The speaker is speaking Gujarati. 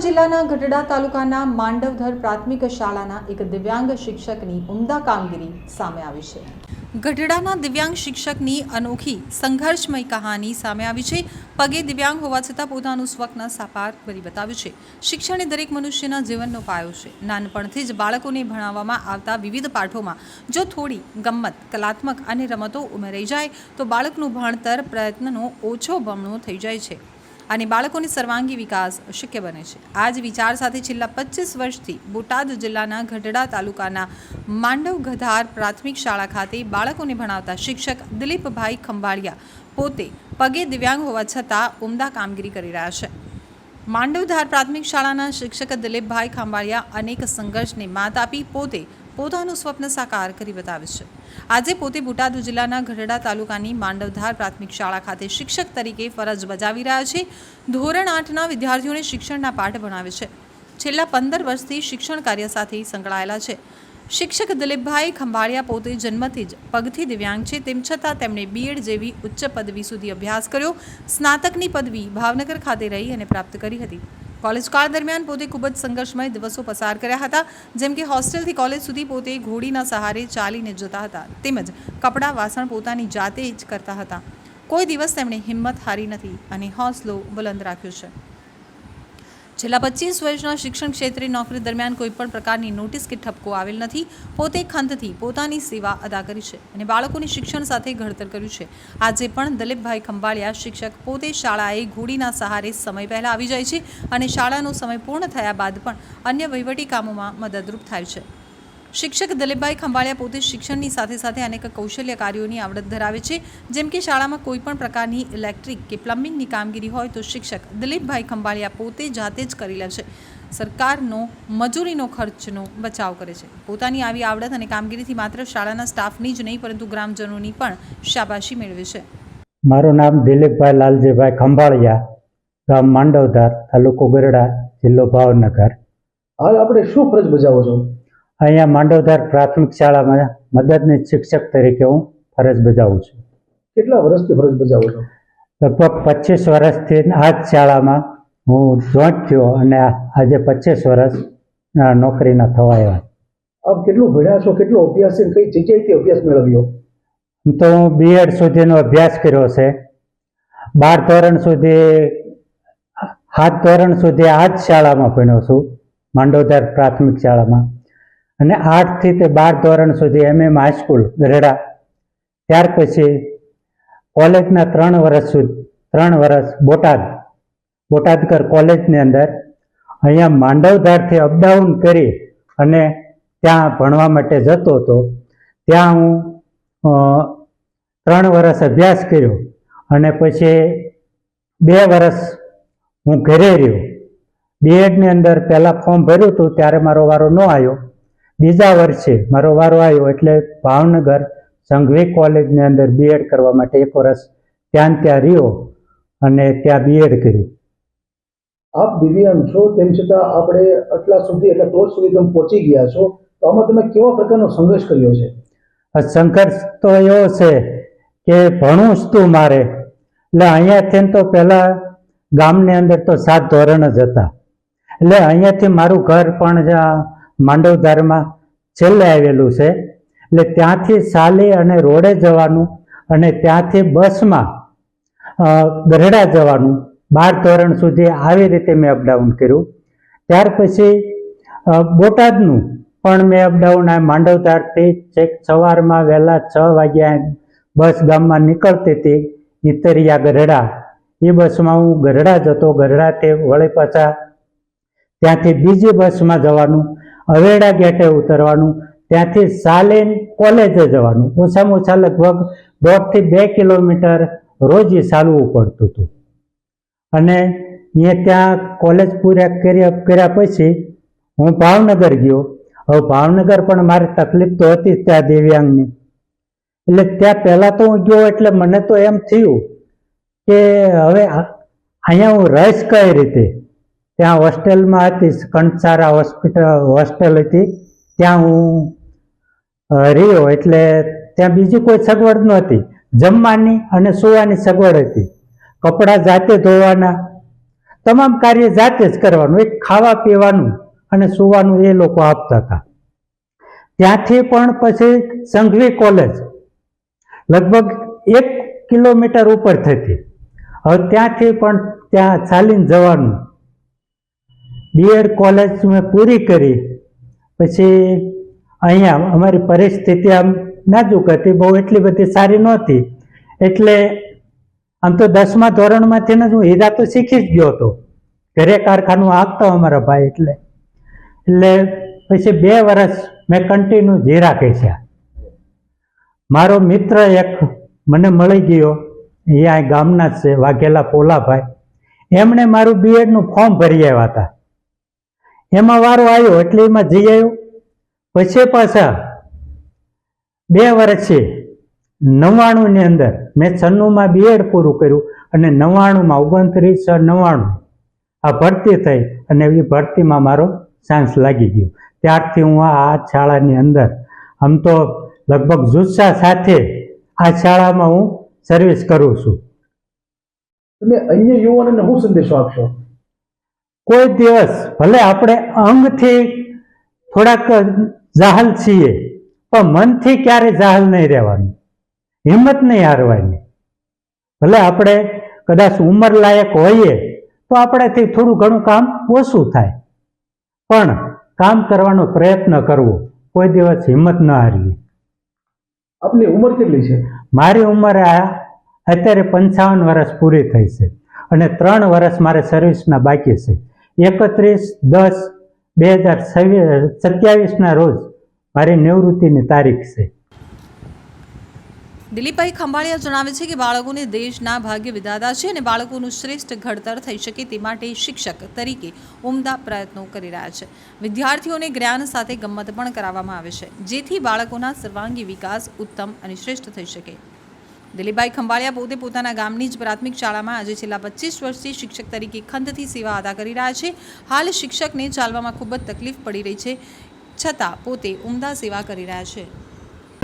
જિલ્લાના ગઢડા તાલુકાના માંડવધર પ્રાથમિક શાળાના એક દિવ્યાંગ શિક્ષકની ઉમદા કામગીરી સામે આવી છે. ગઢડાના દિવ્યાંગ શિક્ષકની અનોખી સંઘર્ષમય કહાની સામે આવી છે. પગે દિવ્યાંગ હોવા છતાં પોતાનું સ્વપ્ન સાકાર કરી બતાવ્યું છે. શિક્ષણ એ દરેક મનુષ્યના જીવનનો પાયો છે. નાનપણથી જ બાળકોને ભણાવવામાં આવતા વિવિધ પાઠોમાં જો થોડી ગમ્મત, કલાત્મક અને રમતો ઉમેરાઈ જાય, તો બાળકનું ભણતર પ્રયત્નનો ઓછો બમણો થઈ જાય છે. અને બાળકોની સર્વાંગી વિકાસ શક્ય બને છે. આ જ વિચાર સાથે છેલ્લા પચીસ વર્ષથી બોટાદ જિલ્લાના ગઢડા તાલુકાના માંડવ ગધાર પ્રાથમિક શાળા ખાતે બાળકોને ભણાવતા શિક્ષક દિલીપભાઈ ખંભાળિયા પોતે પગે દિવ્યાંગ હોવા છતાં ઉમદા કામગીરી કરી રહ્યા છે. માંડવધાર પ્રાથમિક શાળાના શિક્ષક દિલીપભાઈ ખાંભાળિયા અનેક સંઘર્ષને માત આપી પોતે પોતાનું સ્વપ્ન સાકાર કરી બતાવ્યું છે. આજે પોતે બોટાદ જિલ્લાના ગઢડા તાલુકાની માંડવધાર પ્રાથમિક શાળા ખાતે શિક્ષક તરીકે ફરજ બજાવી રહ્યા છે. ધોરણ આઠના વિદ્યાર્થીઓને શિક્ષણના પાઠ ભણાવે છે. છેલ્લા પંદર વર્ષથી શિક્ષણ કાર્ય સાથે સંકળાયેલા છે. શિક્ષક દિલીપભાઈ ખંભાળિયા પોતે જન્મથી જ પગથી દિવ્યાંગ છે. તેમ છતાં તેમણે બીએડ જેવી ઉચ્ચ પદવી સુધી અભ્યાસ કર્યો. સ્નાતકની પદવી ભાવનગર ખાતે રહી અને પ્રાપ્ત કરી હતી. કોલેજ કાળ દરમિયાન પોતે ખૂબ જ સંઘર્ષમય દિવસો પસાર કર્યા હતા. જેમ કે હોસ્ટેલથી કોલેજ સુધી પોતે ઘોડીના સહારે ચાલીને જતા હતા. તેમજ કપડાં વાસણ પોતાની જાતે જ કરતા હતા. કોઈ દિવસ તેમણે હિંમત હારી નથી અને હોંસલો બુલંદ રાખ્યો છે. છેલ્લા પચીસ વર્ષના શિક્ષણ ક્ષેત્રે નોકરી દરમિયાન કોઈ પણ પ્રકારની નોટિસ કે ઠપકો આવેલ નથી. પોતે ખંતથી પોતાની સેવા અદા કરી છે અને બાળકોની શિક્ષણ સાથે ઘડતર કર્યું છે. આજે પણ દલીપભાઈ ખંભાળિયા શિક્ષક પોતે શાળાએ ઘોડીના સહારે સમય પહેલાં આવી જાય છે અને શાળાનો સમય પૂર્ણ થયા બાદ પણ અન્ય વહીવટી કામોમાં મદદરૂપ થાય છે. શિક્ષક દલીપભાઈ ખંભાળિયા પોતે શિક્ષણની સાથે સાથે અનેક કૌશલ્ય કાર્યોની આવડત ધરાવે છે. જેમ કે શાળામાં કોઈ પણ પ્રકારની ઇલેક્ટ્રિક કે પ્લમ્બિંગની કામગીરી હોય તો શિક્ષક દિલીપભાઈ ખંભાળિયા પોતે જાતે જ કરી લે છે. સરકારનો મજૂરીનો ખર્ચનો બચાવ કરે છે. પોતાની આવી આવડત અને કામગીરીથી માત્ર શાળાના સ્ટાફની જ નહીં પરંતુ ગ્રામજનોની પણ શાબાશી મેળવે છે. મારું નામ દિલીપભાઈ લાલજીભાઈ ખંભાળિયા ગામ માંડવધાર તાલુકો ગરડા જિલ્લો ભાવનગર. હાલ આપણે શું ફરજ બજાવો છો? અહીંયા માંડવધાર પ્રાથમિક શાળામાં મદદનીશ શિક્ષક તરીકે હું ફરજ બજાવું છું. કેટલા વર્ષથી ફરજ બજાવો છો? લગભગ પચીસ વર્ષથી આ જ શાળામાં હું જોઈન્ટ થયો અને આજે પચીસ વર્ષ નોકરીના થવા આવ્યા. આપ કેટલું ભણ્યા છો? કેટલો અભ્યાસ છે? કઈ જગ્યાએથી અભ્યાસ મેળવ્યો? હું તો હું બીએડ સુધીનો અભ્યાસ કર્યો છે. બાર ધોરણ સુધી સાત ધોરણ સુધી આ જ શાળામાં ભણ્યો છું માંડોદર પ્રાથમિક શાળામાં. અને આઠથી તે બાર ધોરણ સુધી એમ એમ હાઈસ્કૂલ ગઢડા ત્યાર પછી કોલેજના ત્રણ વર્ષ સુધી, ત્રણ વર્ષ બોટાદ બોટાદકર કોલેજની અંદર અહીંયા માંડવધારથી અપડાઉન કરી અને ત્યાં ભણવા માટે જતો હતો. ત્યાં હું ત્રણ વર્ષ અભ્યાસ કર્યો અને પછી બે વર્ષ હું ઘરે રહ્યો. બીએડની અંદર પહેલાં ફોર્મ ભર્યું હતું, ત્યારે મારો વારો ન આવ્યો. બીજા વર્ષે મારો વારો આવ્યો એટલે ભાવનગર સંઘવી કોલેજની અંદર બીએડ કરવા માટે એક વર્ષ ત્યાં ત્યાં રહ્યો અને ત્યાં બીએડ કર્યું. આપ દિવ્યાંગ છો તેમ છતાં આપણે આટલા સુધી એટલે ટોચ સુધી તમે પહોંચી ગયા છો તો આમાં તમે કેવા પ્રકારનો સંઘર્ષ કર્યો છે? આ સંઘર્ષ તો એવો છે કે ભણું જ તું મારે. એટલે અહીંયાથી તો પહેલાં ગામની અંદર તો સાત ધોરણ જ હતા. એટલે અહીંયાથી મારું ઘર પણ જ્યાં માંડવધારમાં છેલ્લે આવેલું છે. એટલે ત્યાંથી ચાલી અને રોડે જવાનું અને ત્યાંથી બસમાં ગરડા જવાનું બાર ધોરણ સુધી આવી રીતે મેં અપડાઉન કર્યું. ત્યાર પછી બોટાદનું પણ મેં અપડાઉન આ માંડવધારથી છેક સવારમાં વહેલા છ વાગ્યા બસ ગામમાં નીકળતી હતી ઇતરિયા ગઢડા. એ બસમાં હું ગઢડા જતો, ગઢડાથી વળી પાછા ત્યાંથી બીજી બસમાં જવાનું અવેડા ગેટે ઉતરવાનું, ત્યાંથી સાલેન કોલેજે જવાનું. ઓછામાં ઓછા લગભગ દોઢથી બે કિલોમીટર રોજ એ ચાલવું પડતું હતું. અને એ ત્યાં કોલેજ પૂરા કર્યા કર્યા પછી હું ભાવનગર ગયો. હવે ભાવનગર પણ મારી તકલીફ તો હતી ત્યાં દિવ્યાંગની. એટલે ત્યાં પહેલાં તો હું ગયો એટલે મને તો એમ થયું કે હવે અહીંયા હું રહીશ કઈ રીતે? ત્યાં હોસ્ટેલમાં હતી કંસારા હોસ્પિટલ, હોસ્ટેલ હતી. ત્યાં હું રહ્યો એટલે ત્યાં બીજી કોઈ સગવડ નહોતી જમવાની અને સુવાની સગવડ હતી. કપડાં જાતે ધોવાના. તમામ કાર્ય જાતે જ કરવાનું. એક ખાવા પીવાનું અને સુવાનું એ લોકો આપતા હતા. ત્યાંથી પણ પછી સંઘવી કોલેજ લગભગ એક કિલોમીટર ઉપર થતી. હવે ત્યાંથી પણ ત્યાં ચાલીને જવાનું. બીએડ કોલેજ મેં પૂરી કરી. પછી અહીંયા અમારી પરિસ્થિતિ આમ નાજુક હતી, બહુ એટલી બધી સારી નહોતી. એટલે આમ તો દસમા ધોરણમાંથી ને હું હીરા તો શીખી જ ગયો હતો. ઘરે કારખાનું આપતો અમારા ભાઈ એટલે. એટલે પછી બે વર્ષ મેં કન્ટિન્યુ જીરા કહેશ્યા મારો મિત્ર એક મને મળી ગયો એ આ ગામના જ છે, વાઘેલા પોલાભાઈ. એમણે મારું બીએડનું ફોર્મ ભરી આવ્યા હતા. એમાં વારો આવ્યો એટલે એમાં જઈ આવ્યો. પછી પાછા બે વર્ષે નવ્વાણુંની અંદર મેં છન્નુંમાં બીએડ પૂરું કર્યું અને નવ્વાણુંમાં ઓગણત્રીસ નવ્વાણું. આ ભરતી થઈ અને એ ભરતીમાં મારો ચાન્સ લાગી ગયો. ત્યારથી હું આ આ શાળાની અંદર આમ તો લગભગ જુસ્સા સાથે આ શાળામાં હું સર્વિસ કરું છું. તમે અન્ય યુવાનોને શું સંદેશો આપશો? કોઈ દિવસ ભલે આપણે અંગથી થોડાક જાહલ છીએ પણ મનથી ક્યારે જાહલ નહીં રહેવાનું? હિંમત નહીં હારવાની. ભલે આપણે કદાચ ઉંમર લાયક હોઈએ તો આપણેથી થોડું ઘણું કામ ઓછું થાય. પણ કામ કરવાનો પ્રયત્ન કરવો કોઈ દિવસ હિંમત ન હારવી. આપની ઉંમર કેટલી છે? મારી ઉંમર આ અત્યારે પંચાવન વર્ષ પૂરી થઈ છે અને ત્રણ વર્ષ મારે સર્વિસના બાકી છે. એકત્રીસ દસ બે હજાર સત્યાવીસના રોજ મારી નિવૃત્તિની તારીખ છે. દિલીપભાઈ ખંભાળિયા જણાવે છે કે બાળકોને દેશના ભાગ્ય વિધાતા છે અને બાળકોનું શ્રેષ્ઠ ઘડતર થઈ શકે તે માટે શિક્ષક તરીકે ઉમદા પ્રયત્નો કરી રહ્યા છે. વિદ્યાર્થીઓને જ્ઞાન સાથે ગમત પણ કરાવવામાં આવે છે, જેથી બાળકોના સર્વાંગી વિકાસ ઉત્તમ અને શ્રેષ્ઠ થઈ શકે. દિલીપભાઈ ખંભાળિયા પોતે પોતાના ગામની જ પ્રાથમિક શાળામાં આજે છેલ્લા પચીસ વર્ષથી શિક્ષક તરીકે ખંતથી સેવા અદા કરી રહ્યા છે. હાલ શિક્ષકને ચાલવામાં ખૂબ જ તકલીફ પડી રહી છે, છતાં પોતે ઉમદા સેવા કરી રહ્યા છે.